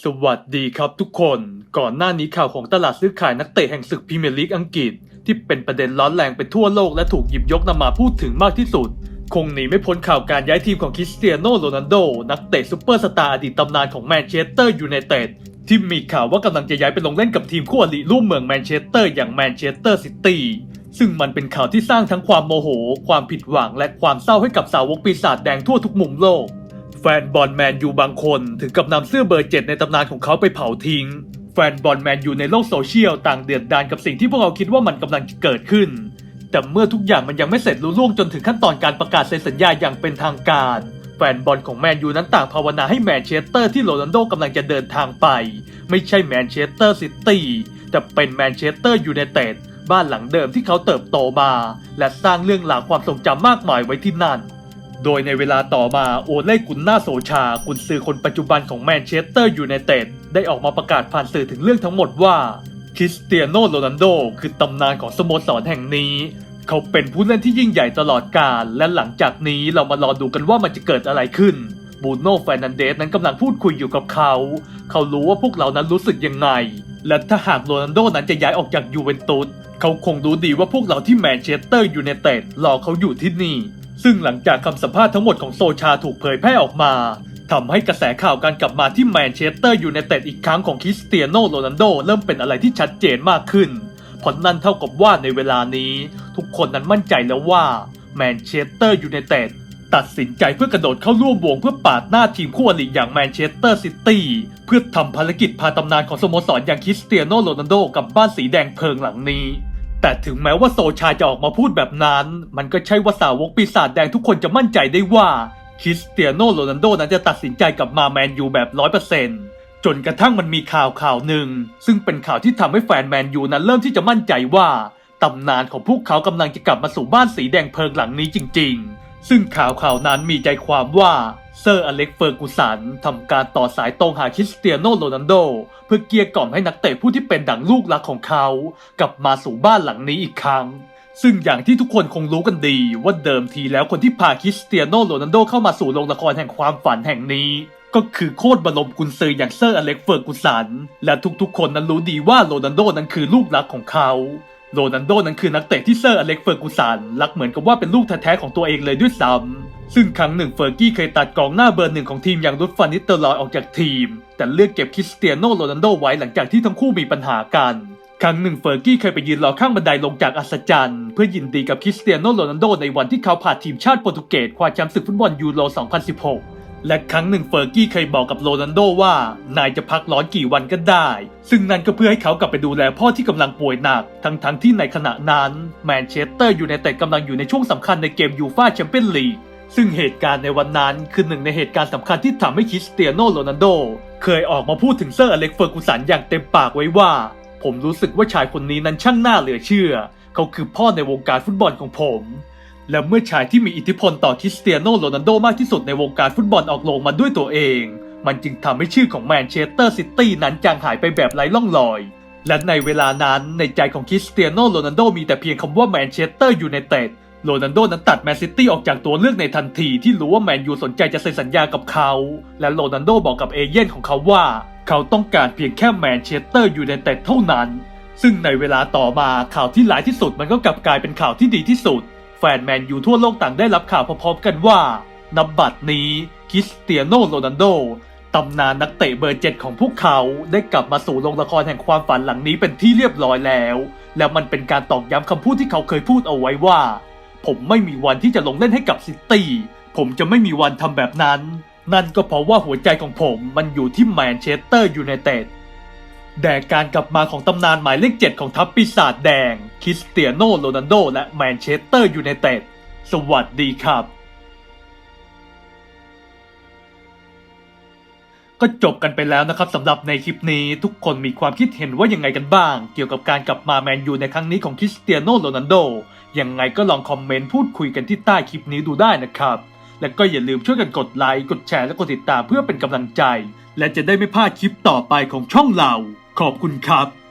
สวัสดีครับทุกคน ก่อนหน้านี้ข่าวของตลาดซื้อขายนักเตะแห่งศึกพรีเมียร์ลีกอังกฤษ ที่เป็นประเด็นร้อนแรงไปทั่วโลกและถูกหยิบยกนำมาพูดถึงมากที่สุด คงหนีไม่พ้นข่าวการย้ายทีมของคริสเตียโนโรนัลโด นักเตะซุปเปอร์สตาร์อดีตตำนานของแมนเชสเตอร์ยูไนเต็ดที่มีข่าวว่ากำลังจะย้ายไปลงเล่นกับทีมคู่อริร่วมเมืองแมนเชสเตอร์อย่างแมนเชสเตอร์ซิตี้ซึ่งมันเป็นข่าวที่สร้างทั้งความโมโห ความผิดหวังและความเศร้าให้กับสาวกปีศาจแดงทั่วทุกมุมโลก แฟนบอลแมนยูบางคน ถึงกับนำเสื้อเบอร์เจ็ดในตำนานของเขาไปเผาทิ้ง แฟนบอลแมนยูในโลกโซเชียลต่างเดือดดาลกับสิ่งที่พวกเราคิดว่ามันกำลังจะเกิดขึ้น แต่เมื่อทุกอย่างมันยังไม่เสร็จลุล่วงจนถึงขั้นตอนการประกาศเซ็นสัญญาอย่างเป็นทางการ แฟนบอลของแมนยูนั้นต่างภาวนาให้แมนเชสเตอร์ที่โรนัลโดกำลังจะเดินทางไป ไม่ใช่แมนเชสเตอร์ซิตี้แต่เป็นแมนเชสเตอร์ยูไนเต็ดบ้านหลังเดิมที่เขาเติบโตมา และสร้างเรื่องราวความทรงจำมากมายไว้ที่นั่น โดยในเวลาต่อมาโอเล่กุนนาโซชากุนซือคนปัจจุบันของแมนเชสเตอร์ยูไนเต็ดได้ออกมาประกาศผ่านสื่อถึงเรื่องทั้งหมดว่าคริสเตียโนโรนัลโดคือตำนานของสโมสรแห่งนี้ เขาเป็นผู้เล่นที่ยิ่งใหญ่ตลอดกาลและหลังจากนี้เรามารอดูกันว่ามันจะเกิดอะไรขึ้นบูโน่แฟนันเดสนั้นกำลังพูดคุยอยู่กับเขา เขารู้ว่าพวกเรานั้นรู้สึกยังไง และถ้าหากโรนัลโดนั้นจะย้ายออกจากยูเวนตุสเขาคงรู้ดีว่าพวกเราที่แมนเชสเตอร์ยูไนเต็ดรอเขาอยู่ที่นี่ ซึ่งหลังจากคำสัมภาษณ์ทั้งหมดของโซชาถูกเผยแพร่ออกมาทำให้กระแสข่าวการกลับมาที่แมนเชสเตอร์ยูไนเต็ดอีกครั้งของคริสเตียโนโรนัลโดเริ่มเป็นอะไรที่ชัดเจนมากขึ้นเพรนั่นเท่ากับว่าในเวลานี้ ทุกคนนั้นมั่นใจแล้วว่าแมนเชสเตอร์ยูไนเต็ดตัดสินใจเพื่อกระโดดเข้าร่วมวงเพื่อปาดหน้าทีมคู่อริอย่างแมนเชสเตอร์ซิตี้เพื่อทำภารกิจพาตำนานของสโมสรอย่างคริสเตียโนโรนัลโดกับบ้านสีแดงเพลิงหลังนี้ แต่ถึงแม้ว่าโซชาจะออกมาพูดแบบนั้น มันก็ใช่ว่าสาวกปีศาจแดงทุกคนจะมั่นใจได้ว่าคริสเตียโนโรนัลโดนั้นจะตัดสินใจกับมาแมนยูแบบร้อยเปอร์เซ็นต์จนกระทั่งมันมีข่าวข่าวหนึ่ง ซึ่งเป็นข่าวที่ทำให้แฟนแมนยูนั้นเริ่มที่จะมั่นใจว่าตำนานของพวกเขากำลังจะกลับมาสู่บ้านสีแดงเพลิงหลังนี้จริง ๆ ซึ่งข่าวข่าวนั้นมีใจความว่า เซอร์อเล็กเฟอร์กูสันทำการต่อสายตรงหาคริสเตียโนโรนัลโด เพื่อเกลี้ยกล่อมให้นักเตะผู้ที่เป็นดั่งลูกรักของเขา กลับมาสู่บ้านหลังนี้อีกครั้ง ซึ่งอย่างที่ทุกคนคงรู้กันดีว่าเดิมทีแล้วคนที่พาคริสเตียโนโรนัลโดเข้ามาสู่โรงละครแห่งความฝันแห่งนี้ ก็คือโคตรบรมกุนซืออย่างเซอร์อเล็กเฟอร์กูสัน และทุกๆ คนนั้นรู้ดีว่าโรนัลโดนั้นคือลูกรักของเขาโรนัลโดนั้นคือนักเตะที่เซอร์อเล็กเฟอร์กูสันรักเหมือนกับว่าเป็นลูกแท้ๆของตัวเองเลยด้วยซ้ำ ซึ่งครั้งหนึ่งเฟอร์กี้เคยตัดกองหน้าเบอร์หนึ่งของทีมอย่างรุดฟานิสเตอร์ลอยออกจากทีม แต่เลือกเก็บคริสเตียโนโรนัลโดไว้หลังจากที่ทั้งคู่มีปัญหากันครั้งหนึ่งเฟอร์กี้เคยไปยืนรอข้างบันไดลงจากอัศจรรย์ เพื่อยินดีกับคริสเตียโนโรนัลโดในวันที่เขาพาทีมชาติโปรตุเกสคว้าแชมป์ศึกฟุตบอลยูโร 2016 และครั้งหนึ่งเฟอร์กี้เคยบอกกับโรนัลโดว่า นายจะพักร้อนกี่วันก็ได้ ซึ่งนั่นก็เพื่อให้เขากลับไปดูแลพ่อที่กำลังป่วยหนัก ทั้งๆทที่ในขณะนั้นแมนเชสเตอร์ยูไนเต็ดกำลังอยู่ในช่วงสำคัญในเกมยูฟ่าแชมเปี้ยนลีก ซึ่งเหตุการณ์ในวันนั้นคือหนึ่งในเหตุการณ์สำคัญที่ทำให้คริสเตียโนโรนัลโด เคยออกมาพูดถึงเซอร์อเล็กเฟอร์กูสันอย่างเต็มปากไว้ว่า ผมรู้สึกว่าชายคนนี้นั้นช่างน่าเหลือเชื่อ เขาคือพ่อในวงการฟุตบอลของผม และเมื่อชายที่มีอิทธิพลต่อคริสเตียโนโรนัลโดมากที่สุดในวงการฟุตบอลออกโรงมาด้วยตัวเอง มันจึงทำให้ชื่อของแมนเชสเตอร์ซิตี้นั้นจางหายไปแบบไร้ร่องรอย และในเวลานั้นในใจของคริสเตียโนโรนัลโดมีแต่เพียงคำว่าแมนเชสเตอร์ยูไนเต็ด โรนัลโดนั้นตัดแมนซิตี้ออกจากตัวเลือกในทันทีที่รู้ว่าแมนยูสนใจจะเซ็นสัญญากับเขา และโรนัลโดบอกกับเอเย่นของเขาว่า เขาต้องการเพียงแค่แมนเชสเตอร์ยูไนเต็ดเท่านั้น ซึ่งในเวลาต่อมาข่าวที่ร้ายที่สุดมันก็กลับกลายเป็นข่าวที่ดีที่สุด แฟนแมนยูทั่วโลกต่างได้รับข่าวพร้อมๆกันว่านับบัตรนี้คริสเตียโนโรนัลโดตำนานนักเตะเบอร์เจ็ดของพวกเขาได้กลับมาสู่โรงละครแห่งความฝันหลังนี้เป็นที่เรียบร้อยแล้ว และมันเป็นการตอกย้ำคำพูดที่เขาเคยพูดเอาไว้ว่า ผมไม่มีวันที่จะลงเล่นให้กับซิตี้ ผมจะไม่มีวันทำแบบนั้น นั่นก็เพราะว่าหัวใจของผมมันอยู่ที่แมนเชสเตอร์ยูไนเต็ดแด่การกลับมาของตำนานหมายเลขเจ็ดของทัพปีศาจแดง คริสเตียโนโรนัลโด และแมนเชสเตอร์ยูไนเต็ด สวัสดีครับ ก็จบกันไปแล้วนะครับสำหรับในคลิปนี้ทุกคนมีความคิดเห็นว่ายังไงกันบ้าง เกี่ยวกับการกลับมาแมนยูในครั้งนี้ของคริสเตียโนโรนัลโดยังไงก็ลองคอมเมนต์พูดคุยกันที่ใต้คลิปนี้ดูได้นะครับ และก็อย่าลืมช่วยกันกดไลค์กดแชร์และกดติดตามเพื่อเป็นกำลังใจ และจะได้ไม่พลาดคลิปต่อไปของช่องเรา ขอบคุณครับ